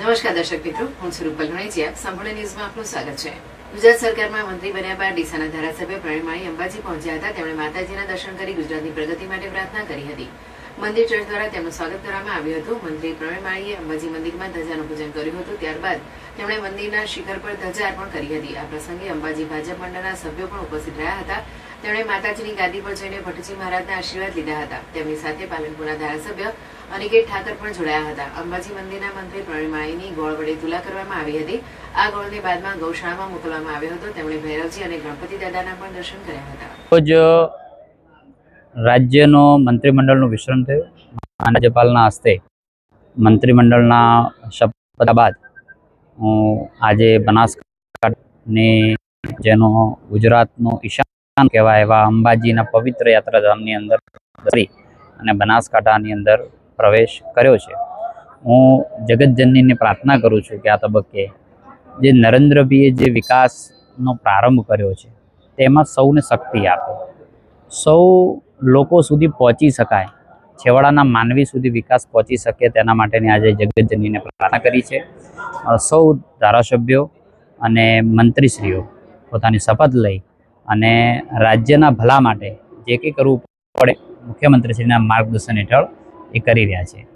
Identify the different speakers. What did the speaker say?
Speaker 1: નમસ્કાર દર્શક મિત્રો, હું સ્વરૂપ રૂપલ સંપૂર્ણ ન્યૂઝમાં આપનું સ્વાગત છે. ગુજરાત સરકારમાં મંત્રી બન્યા બાદ ડીસાના ધારાસભ્ય પ્રવીણ માળી અંબાજી પહોંચ્યા હતા. તેમણે માતાજીના દર્શન કરી ગુજરાતની પ્રગતિ માટે પ્રાર્થના કરી હતી. મંદિર ટ્રસ્ટ દ્વારા તેમનું સ્વાગત કરવામાં આવ્યું હતું. મંત્રી પ્રવીણ માળીએ અંબાજી મંદિરમાં ધજાનું પૂજન કર્યું હતું. ત્યારબાદ તેમણે મંદિરના શિખર પર ધજા અર્પણ કરી હતી. આ પ્રસંગે અંબાજી ભાજપ મંડળના સભ્યો પણ ઉપસ્થિત રહ્યા હતા. તેમણે માતાજીની ગાદી પર જઈને ભટ્ટજી મહારાજના આશીર્વાદ લીધા હતા. તેમની સાથે પાલનપુરના ધારાસભ્ય અનિકેત ઠાકર પણ જોડાયા હતા. અંબાજી મંદિરના મંત્રી પ્રવીણ માળીની ગોળ વડે તુલા કરવામાં આવી હતી. આ ગોળને બાદમાં ગૌશાળામાં મોકલવામાં આવ્યો હતો. તેમણે ભૈરવજી અને ગણપતિ દાદાના પણ દર્શન કર્યા હતા.
Speaker 2: રોજ રાજ્યનો મંત્રીમંડળનું વિસ્તરણ થયું. રાજ્યપાલના હસ્તે મંત્રીમંડળના શપથ બાદ હું આજે બનાસકાંઠાની જેનો ગુજરાતનો ઈશાન કહેવાય એવા અંબાજીના પવિત્ર યાત્રાધામની અંદર કરી અને બનાસકાંઠાની અંદર પ્રવેશ કર્યો છે. હું જગતજનનીને પ્રાર્થના કરું છું કે આ તબક્કે જે નરેન્દ્રભાઈએ જે વિકાસનો પ્રારંભ કર્યો છે, તેમાં સૌને શક્તિ આપે. સૌ લોકો સુધી પહોંચી શકાય, છેવાડાના માનવી સુધી વિકાસ પહોંચી શકે તેના માટેની આજે જગતજનીને પ્રાર્થના કરી છે. સૌ ધારાસભ્યો અને મંત્રીશ્રીઓ પોતાની શપથ લઈ અને રાજ્યના ભલા માટે જે કંઈ કરવું પડે, મુખ્યમંત્રીશ્રીના માર્ગદર્શન હેઠળ એ કરી રહ્યા છે.